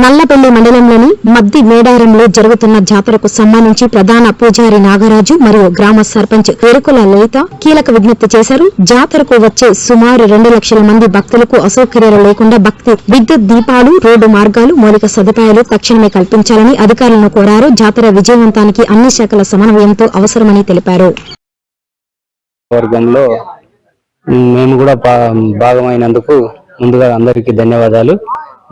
నల్లపల్లి మండలంలోని మద్ది మేడారంలో జరుగుతున్న జాతరకు సంబంధించి ప్రధాన పూజారి నాగరాజు మరియు గ్రామ సర్పంచ్ ఎరుకుల లలిత కీలక విజ్ఞప్తి చేశారు. జాతరకు వచ్చే సుమారు రెండు లక్షల మంది భక్తులకు అసౌకర్యాలు లేకుండా భక్తి విద్యుత్ దీపాలు రోడ్డు మార్గాలు మౌలిక సదుపాయాలు తక్షణమే కల్పించాలని అధికారులను కోరారు. జాతర విజయవంతానికి అన్ని శాఖల సమన్వయంతో అవసరమని తెలిపారు. వర్గంలో మేము కూడా భాగమైనందుకు ముందుగా అందరికీ ధన్యవాదాలు.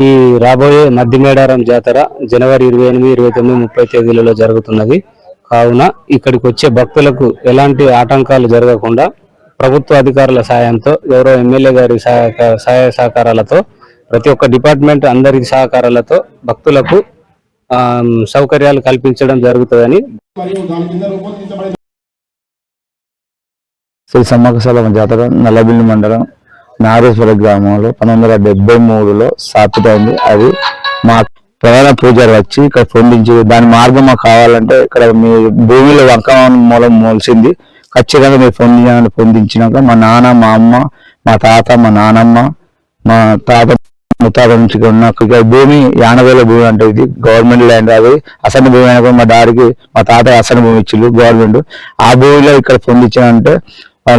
ఈ రాబోయే మధ్యమేడారం జాతర జనవరి ఇరవై ఎనిమిది ఇరవై తొమ్మిది ముప్పై తేదీలలో జరుగుతున్నది. కావున ఇక్కడికి వచ్చే భక్తులకు ఎలాంటి ఆటంకాలు జరగకుండా ప్రభుత్వ అధికారుల సాయంతో గౌరవ ఎమ్మెల్యే గారి సహాయ సహకారాలతో ప్రతి ఒక్క డిపార్ట్మెంట్ అందరి సహకారాలతో భక్తులకు సౌకర్యాలు కల్పించడం జరుగుతుందని శ్రీ సమ్మకశలం జాతర నల్లబిల్లి మండలం నాగేశ్వర గ్రామంలో పంతొమ్మిది వందల డెబ్బై మూడులో స్థాపితమైంది అది మా ప్రధాన పూజారి వచ్చి ఇక్కడ పొందించి దాని మార్గం మాకు కావాలంటే ఇక్కడ మీ భూమిలో వంక మూలం మోల్చింది ఖచ్చితంగా మీరు పొందించాలని పొందించినాక మా నాన్న మా అమ్మ మా తాత మా నానమ్మ మా తాత ముత్తాత నుంచి ఇక్కడ ఉన్న భూమి యానవేల భూమి అంటే ఇది గవర్నమెంట్ ల్యాండ్ అది అసలు భూమి అయినా కూడా మా డాడీకి మా తాత అసలు భూమి ఇచ్చిండు గవర్నమెంట్. ఆ భూమిలో ఇక్కడ పొందించానంటే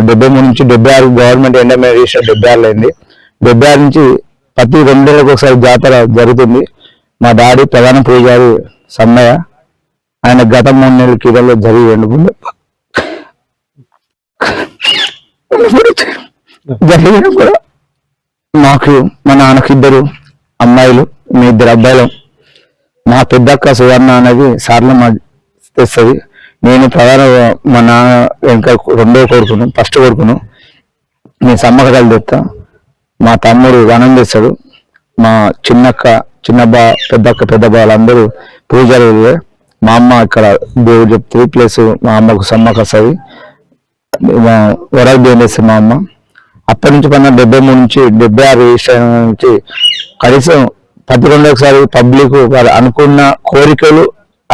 డెబ్బై మూడు నుంచి డెబ్బై ఆరు గవర్నమెంట్ ఎండమే రిజిస్టర్ డెబ్బై ఆరులో అయింది. డెబ్బై ఆరు నుంచి ప్రతి రెండేళ్ళకి ఒకసారి జాతర జరుగుతుంది. మా డాడీ ప్రధాన పూజారి సమ్మయ్య ఆయన గత మూడు నెలల క్రితంలో జరిగి రెండు జరిగిన కూడా మాకు మా నాన్నకి ఇద్దరు అమ్మాయిలు మీ ఇద్దరు అబ్బాయిలు. మా పెద్దక్క సువర్ణ అనేది సార్లు మా తెస్తుంది. నేను ప్రధాన మా నాన్న ఇంకా రెండో కొడుకును ఫస్ట్ కొడుకును నేను సమ్మకలు తెస్తా. మా తమ్ముడు వనం చేస్తాడు. మా చిన్నక్క చిన్నబ్బా పెద్దక్క పెద్ద వాళ్ళందరూ పూజలు మా అమ్మ ఇక్కడ దేవుడు చెప్తుంది ప్లస్ మా అమ్మకు సమ్మక వస్తుంది. వరకు దేవుడు వేస్తుంది మా అమ్మ. అప్పటి నుంచి పన్న డెబ్బై మూడు నుంచి డెబ్బై ఆరు రిజిస్టర్ నుంచి కనీసం పది రెండోసారి పబ్లిక్ వాళ్ళు అనుకున్న కోరికలు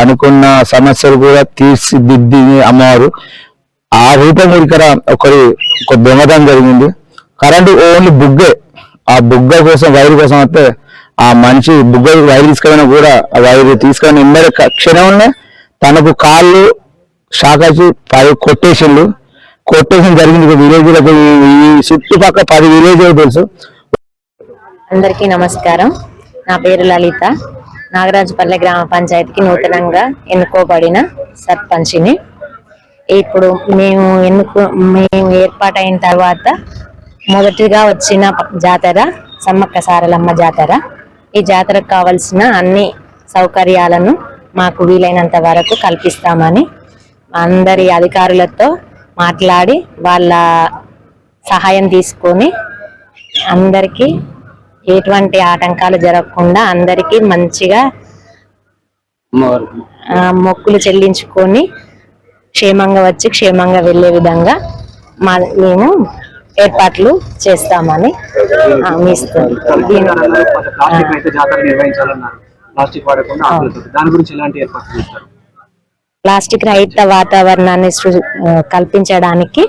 అనుకున్న సమస్యలు కూడా తీర్చిదిద్ది అమ్మవారు. ఆ రూపం ఇక్కడ ఒకరి ఒక దొంగతనం జరిగింది. కరెంటు ఓన్లీ బుగ్గే. ఆ బుగ్గ కోసం వైర్ కోసం వస్తే ఆ మనిషి బుగ్గ వైర్ తీసుకున్నా కూడా ఆ వైర్ తీసుకొని ఇమ్మడి క్షణంలోనే తనకు కాళ్ళు షాక్ వచ్చి పది కొట్టేసిండు. కొట్టేషన్ జరిగింది విలేజ్ ఈ చుట్టుపక్కల పది విలేజ్ తెలుసు. అందరికీ నమస్కారం. నా పేరు లలిత. నాగరాజుపల్లె గ్రామ పంచాయతీకి నూతనంగా ఎన్నుకోబడిన సర్పంచిని. ఇప్పుడు మేము ఎన్నుకో మేము ఏర్పాటైన తర్వాత మొదటిగా వచ్చిన జాతర సమ్మక్క సారలమ్మ జాతర. ఈ జాతరకు కావలసిన అన్ని సౌకర్యాలను మాకు వీలైనంత వరకు కల్పిస్తామని అందరి అధికారులతో మాట్లాడి వాళ్ళ సహాయం తీసుకొని అందరికీ ఎటువంటి ఆటంకాలు జరగకుండా అందరికీ మంచిగా మొక్కులు చెల్లించుకొని క్షేమంగా వచ్చి క్షేమంగా వెళ్ళే విధంగా మా మేము ఏర్పాట్లు చేస్తామని ప్లాస్టిక్ అయితే జాతర నిర్వహించాలన్నారు. ప్లాస్టిక్ వాడకుండా ఆకులతో దాని గురించి ఎలాంటి ఏర్పాట్లు చేస్తారు? ప్లాస్టిక్ రహిత వాతావరణాన్ని కల్పించడానికి